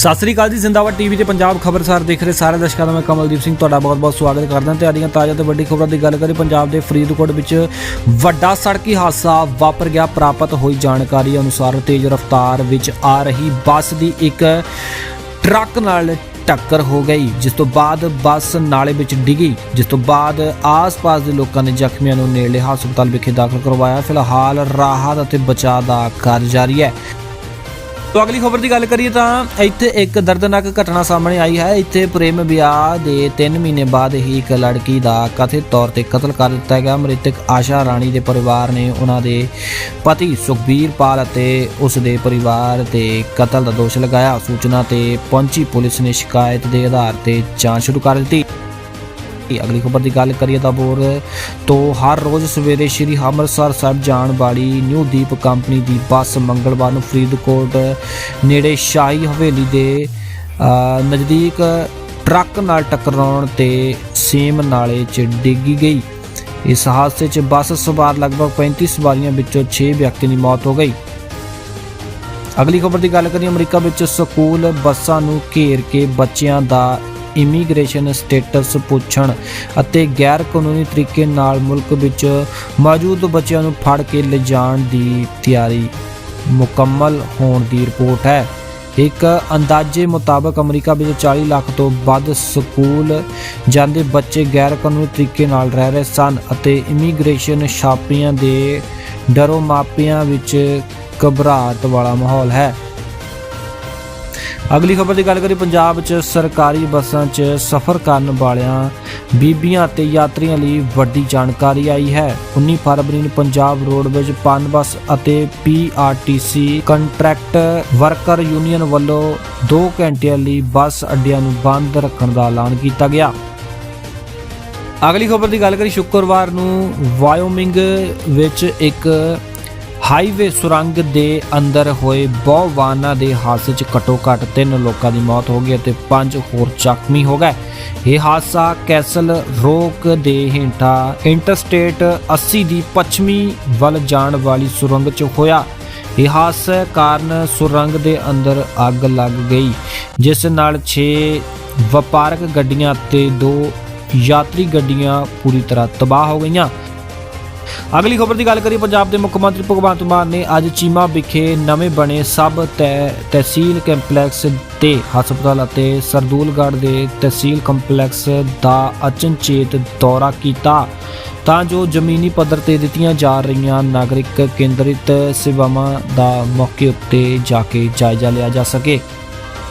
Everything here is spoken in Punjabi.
ਸਤਿ ਸ੍ਰੀ ਅਕਾਲ ਜੀ, ਜ਼ਿੰਦਾਬਾਦ ਟੀਵੀ ਤੇ ਪੰਜਾਬ ਖਬਰਸਾਰ ਦੇਖ ਰਹੇ ਸਾਰੇ ਦਰਸ਼ਕਾਂ ਦਾ ਮੈਂ ਕਮਲਦੀਪ ਸਿੰਘ ਤੁਹਾਡਾ ਬਹੁਤ-ਬਹੁਤ ਸਵਾਗਤ ਕਰਦਾ। ਤੇ ਆਦੀਆਂ ਤਾਜ਼ਾ ਤੇ ਵੱਡੀ ਖਬਰਾਂ ਦੀ ਗੱਲ ਕਰੀ ਪੰਜਾਬ ਦੇ ਫਰੀਦਕੋਟ ਵਿੱਚ ਵੱਡਾ ਸੜਕੀ ਹਾਦਸਾ ਵਾਪਰ ਗਿਆ, ਪ੍ਰਾਪਤ ਹੋਈ ਜਾਣਕਾਰੀ ਅਨੁਸਾਰ ਤੇਜ਼ ਰਫ਼ਤਾਰ ਵਿੱਚ ਆ ਰਹੀ ਬੱਸ ਦੀ ਇੱਕ ਟਰੱਕ ਨਾਲ ਟੱਕਰ ਹੋ ਗਈ, ਜਿਸ ਤੋਂ ਬਾਅਦ ਬੱਸ ਨਾਲੇ ਵਿੱਚ ਡਿੱਗੀ, ਜਿਸ ਤੋਂ ਬਾਅਦ ਆਸ-ਪਾਸ ਦੇ ਲੋਕਾਂ ਨੇ ਜ਼ਖਮੀਆਂ ਨੂੰ ਨੇੜਲੇ ਹਸਪਤਾਲ ਵਿਖੇ ਦਾਖਲ ਕਰਵਾਇਆ। ਫਿਲਹਾਲ ਰਾਹਤ ਅਤੇ ਬਚਾਅ ਦਾ ਕਾਰਜ ਜਾਰੀ ਹੈ। ਤੋ ਅਗਲੀ ਖਬਰ ਦੀ ਗੱਲ ਕਰੀਏ ਤਾਂ ਇੱਥੇ ਇੱਕ ਦਰਦਨਾਕ ਘਟਨਾ ਸਾਹਮਣੇ ਆਈ ਹੈ। ਇੱਥੇ ਪ੍ਰੇਮ ਵਿਆਹ ਦੇ 3 ਮਹੀਨੇ ਬਾਅਦ ਹੀ ਇੱਕ ਲੜਕੀ ਦਾ ਕਥਿਤ ਤੌਰ ਤੇ ਕਤਲ ਕਰ ਦਿੱਤਾ ਗਿਆ। ਮ੍ਰਿਤਕ ਆਸ਼ਾ ਰਾਣੀ ਦੇ ਪਰਿਵਾਰ ਨੇ ਉਹਨਾਂ ਦੇ ਪਤੀ ਸੁਖਬੀਰ ਪਾਲ ਅਤੇ ਉਸ ਦੇ ਪਰਿਵਾਰ ਤੇ ਕਤਲ ਦਾ ਦੋਸ਼ ਲਗਾਇਆ। ਸੂਚਨਾ ਤੇ ਪਹੁੰਚੀ ਪੁਲਿਸ ਨੇ ਸ਼ਿਕਾਇਤ ਦੇ ਆਧਾਰ ਤੇ ਜਾਂਚ ਸ਼ੁਰੂ ਕਰ ਦਿੱਤੀ। ਅਗਲੀ ਖਬਰ ਦੀ ਗੱਲ ਕਰੀਏ ਤਾਂ ਬੋਰ ਤੋਂ ਹਰ ਰੋਜ਼ ਸਵੇਰੇ ਸ਼੍ਰੀ ਅੰਮ੍ਰਿਤਸਰ ਸਾਹਿਬ ਜਾਣ ਵਾਲੀ ਨਿਊ ਦੀਪ ਕੰਪਨੀ ਦੀ ਬੱਸ ਮੰਗਲਵਾਰ ਨੂੰ ਫਰੀਦਕੋਟ ਨੇੜੇ ਸ਼ਾਹੀ ਹਵੇਲੀ ਦੇ ਨਜ਼ਦੀਕ ਟਰੱਕ ਨਾਲ ਟਕਰਾਉਣ ਤੇ ਸੇਮ ਨਾਲੇ 'ਚ ਡਿੱਗੀ ਗਈ। ਇਸ ਹਾਦਸੇ 'ਚ ਬੱਸ ਸਵਾਰ ਲਗਭਗ 35 ਸਵਾਰੀਆਂ ਵਿੱਚੋਂ 6 ਵਿਅਕਤੀਆਂ ਦੀ ਮੌਤ ਹੋ ਗਈ। ਅਗਲੀ ਖਬਰ ਦੀ ਗੱਲ ਕਰੀਏ, ਅਮਰੀਕਾ ਵਿੱਚ ਸਕੂਲ ਬੱਸਾਂ ਨੂੰ ਘੇਰ ਕੇ ਬੱਚਿਆਂ ਦਾ ਇਮੀਗ੍ਰੇਸ਼ਨ ਸਟੇਟਸ ਪੁੱਛਣ ਅਤੇ ਗੈਰ ਕਾਨੂੰਨੀ ਤਰੀਕੇ ਨਾਲ ਮੁਲਕ ਵਿੱਚ ਮੌਜੂਦ ਬੱਚਿਆਂ ਨੂੰ ਫੜ ਕੇ ਲਿਜਾਣ ਦੀ ਤਿਆਰੀ ਮੁਕੰਮਲ ਹੋਣ ਦੀ ਰਿਪੋਰਟ ਹੈ। ਇੱਕ ਅੰਦਾਜ਼ੇ ਮੁਤਾਬਕ ਅਮਰੀਕਾ ਵਿੱਚ 40 ਲੱਖ ਤੋਂ ਵੱਧ ਸਕੂਲ ਜਾਂਦੇ ਬੱਚੇ ਗੈਰ ਕਾਨੂੰਨੀ ਤਰੀਕੇ ਨਾਲ ਰਹਿ ਰਹੇ ਸਨ ਅਤੇ ਇਮੀਗ੍ਰੇਸ਼ਨ ਛਾਪਿਆਂ ਦੇ ਡਰੋ ਮਾਪਿਆਂ ਵਿੱਚ ਘਬਰਾਹਟ ਵਾਲਾ ਮਾਹੌਲ ਹੈ। ਅਗਲੀ ਖਬਰ ਦੀ ਗੱਲ ਕਰੀ ਪੰਜਾਬ 'ਚ ਸਰਕਾਰੀ ਬੱਸਾਂ 'ਚ ਸਫ਼ਰ ਕਰਨ ਵਾਲਿਆਂ, ਬੀਬੀਆਂ ਅਤੇ ਯਾਤਰੀਆਂ ਲਈ ਵੱਡੀ ਜਾਣਕਾਰੀ ਆਈ ਹੈ। 19 ਫਰਵਰੀ ਨੂੰ ਪੰਜਾਬ ਰੋਡਵੇਜ਼ ਪਨ ਬੱਸ ਅਤੇ ਪੀਆਰਟੀਸੀ ਕੰਟਰੈਕਟ ਵਰਕਰ ਯੂਨੀਅਨ ਵੱਲੋਂ 2 ਘੰਟਿਆਂ ਲਈ ਬੱਸ ਅੱਡਿਆਂ ਨੂੰ ਬੰਦ ਰੱਖਣ ਦਾ ਐਲਾਨ ਕੀਤਾ ਗਿਆ। ਅਗਲੀ ਖਬਰ ਦੀ ਗੱਲ ਕਰੀ ਸ਼ੁੱਕਰਵਾਰ ਨੂੰ ਵਾਇਓਮਿੰਗ ਵਿੱਚ ਇੱਕ ਹਾਈਵੇ ਸੁਰੰਗ ਦੇ ਅੰਦਰ ਹੋਏ ਬਹੁ ਵਾਹਨਾਂ ਦੇ ਹਾਦਸੇ 'ਚ ਘੱਟੋ-ਘੱਟ 3 ਲੋਕਾਂ ਦੀ ਮੌਤ ਹੋ ਗਈ ਅਤੇ 5 ਹੋਰ ਜ਼ਖਮੀ ਹੋ ਗਏ। ਇਹ ਹਾਦਸਾ ਕੈਸਲ ਰੋਕ ਦੇ ਹੇਠਾਂ ਇੰਟਰਸਟੇਟ 80 ਦੀ ਪੱਛਮੀ ਵੱਲ ਜਾਣ ਵਾਲੀ ਸੁਰੰਗ 'ਚ ਹੋਇਆ। ਇਹ ਹਾਦਸੇ ਕਾਰਨ ਸੁਰੰਗ ਦੇ ਅੰਦਰ ਅੱਗ ਲੱਗ ਗਈ, ਜਿਸ ਨਾਲ 6 ਵਪਾਰਕ ਗੱਡੀਆਂ ਤੇ 2 ਯਾਤਰੀ ਗੱਡੀਆਂ ਪੂਰੀ ਤਰ੍ਹਾਂ ਤਬਾਹ ਹੋ ਗਈਆਂ। ਅਗਲੀ ਖਬਰ ਦੀ ਗੱਲ ਕਰੀਏ, ਪੰਜਾਬ ਦੇ ਮੁੱਖ ਮੰਤਰੀ ਭਗਵੰਤ ਮਾਨ ਨੇ ਅੱਜ ਚੀਮਾ ਵਿਖੇ ਨਵੇਂ ਬਣੇ ਸਬ ਤਹਿ- ਤਹਿਸੀਲ ਕੰਪਲੈਕਸ ਤੇ ਹਸਪਤਾਲ ਅਤੇ ਸਰਦੂਲਗੜ੍ਹ ਦੇ ਤਹਿਸੀਲ ਕੰਪਲੈਕਸ ਦਾ ਅਚਨਚੇਤ ਦੌਰਾ ਕੀਤਾ। ਤਾਂ ਜੋ ਜ਼ਮੀਨੀ ਪੱਧਰ ਤੇ ਦਿੱਤੀਆਂ ਜਾ ਰਹੀਆਂ ਨਾਗਰਿਕ ਕੇਂਦਰਿਤ ਸੇਵਾਵਾਂ ਦਾ ਮੌਕੇ ਉੱਤੇ ਜਾ ਕੇ ਜਾਇਜ਼ਾ ਲਿਆ ਜਾ ਸਕੇ।